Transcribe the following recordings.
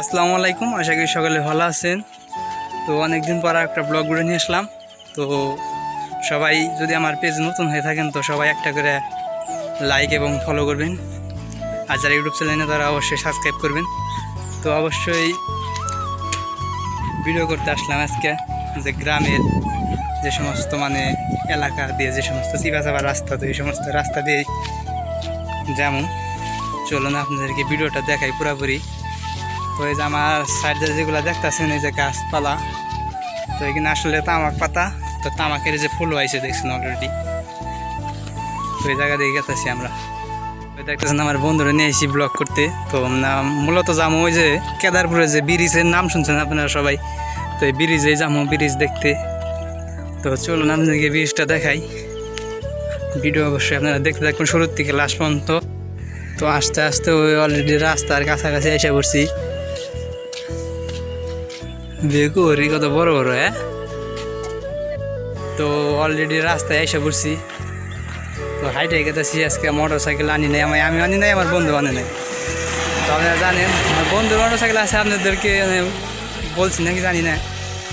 আসসালামু আলাইকুম, আশা করি সকলে ভালো আছেন। তো অনেকদিন পর একটা ব্লগ করে নিয়ে আসলাম। তো সবাই যদি আমার পেজ নতুন হয়ে থাকেন, তো সবাই একটা করে লাইক এবং ফলো করবেন। আর যারা ইউটিউব চ্যানেলে তারা অবশ্যই সাবস্ক্রাইব করবেন। তো অবশ্যই ভিডিও করতে আসলাম আজকে, যে গ্রামের যে সমস্ত মানে এলাকা দিয়ে যে সমস্ত চাপা রাস্তা, তো এই সমস্ত রাস্তা দিয়ে যেমন চলুন আপনাদেরকে ভিডিওটা দেখাই পুরোপুরি। এই যে আমার সাইডে যেগুলো দেখতেছেন, এই যে গাছপালা, তো এখানে আসলে তামাক পাতা, তো তামাকের যে ফুল হয়েছে দেখছেন অলরেডি তো এই জায়গা দিয়ে গেতেছি আমরা। ওই দেখতেছেন আমার বন্ধুরা নিয়ে এসেছি ব্লগ করতে। তো মূলত যাব ওই যে কেদারপুরের যে ব্রিজের নাম শুনছেন আপনারা সবাই? তো এই ব্রিজে যাব ব্রিজ দেখতে। তো চলুন আপনাদেরকে ব্রিজটা দেখাই। ভিডিও অবশ্যই আপনারা দেখতে থাকবেন শুরুর থেকে লাস্ট পর্যন্ত। তো আস্তে আস্তে ওই অলরেডি রাস্তার কাছাকাছি এসে পড়ছি। বেগুরি কত বড় বড় হ্যাঁ? তো অলরেডি রাস্তায় এসে পড়ছি। তো হাইটে গেতেছি, আজকে মোটর সাইকেল আনি নাই, আমি আমি আনি নাই, আমার বন্ধু আনি নাই। তো আপনারা জানেন, আমার বন্ধুর মোটর সাইকেল আছে, আপনাদেরকে আমি বলছি নাকি জানি না,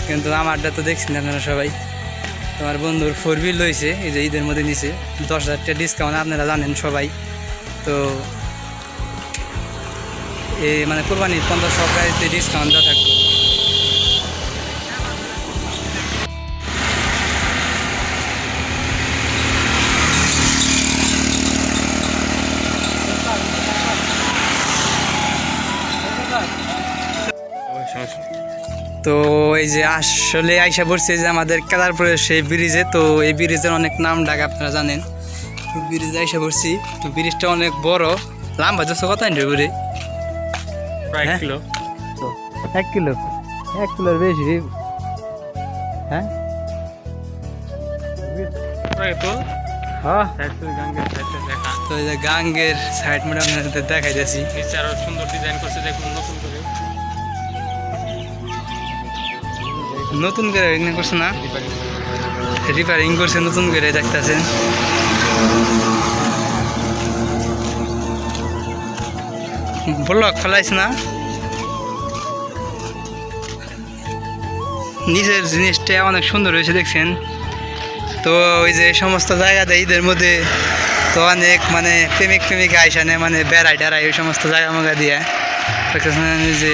কিন্তু আমারটা তো দেখছি না আপনারা সবাই। তোমার বন্ধুর ফোর হুইল রয়েছে, এই যে ঈদের মধ্যে নিছে, দশ হাজার টাকা ডিসকাউন্ট আপনারা জানেন সবাই। তো এই মানে কোরবানির পঞ্চাশ সরকারিতে ডিসকাউন্ট দেওয়া থাকবে। তো এই যে আসলে আইসা পড়ছে যে আমাদের কেদারপুরের সেই ব্রিজে তো এই ব্রিজের অনেক নাম ডাক আপনারা জানেন। ব্রিজে আইসা পড়ছি তো ব্রিজটা অনেক বড়। লম্বা দুশো কত ইন্টার করে? প্রায় হ্যাঁ? কিলো। এক কিলো? এক কিলোর বেশি? হ্যাঁ? প্রায় তো। হ্যাঁ। গাঙ্গের দেখা। তো এই যে গাঙ্গের সাইড আপনাদের দেখাই যাচ্ছি সুন্দর ডিজাইন করছে দেখুন নতুন নতুন করে এখানে করছে না? রিপেয়ারিং করছে, নতুন করে দেখতেছেন ব্লক ফেলাইছে না? নিচের জিনিসটা অনেক সুন্দর হয়েছে, দেখছেন? তো ওই যে সমস্ত জায়গাতে ঈদের মধ্যে তো অনেক মানে প্রেমিক প্রেমিক আইসানে মানে বেড়াই টেড়াই ওই সমস্ত জায়গা মাগা দিয়ে যে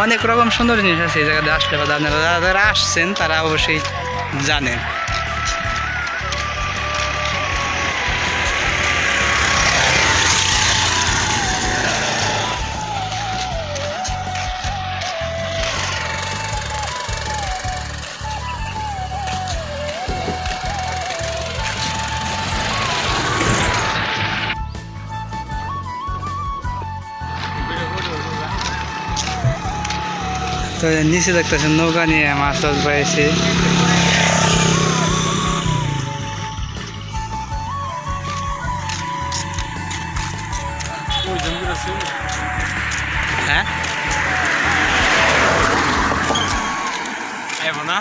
অনেক রকম সুন্দর জিনিস আছে এই জায়গাতে আসলে বা আপনারা যারা যারা আসছেন তারা অবশ্যই জানেন। তো নিচে দেখতেছেন নৌকা নিয়ে মাছ টাছ পাইছে হ্যাঁ? না?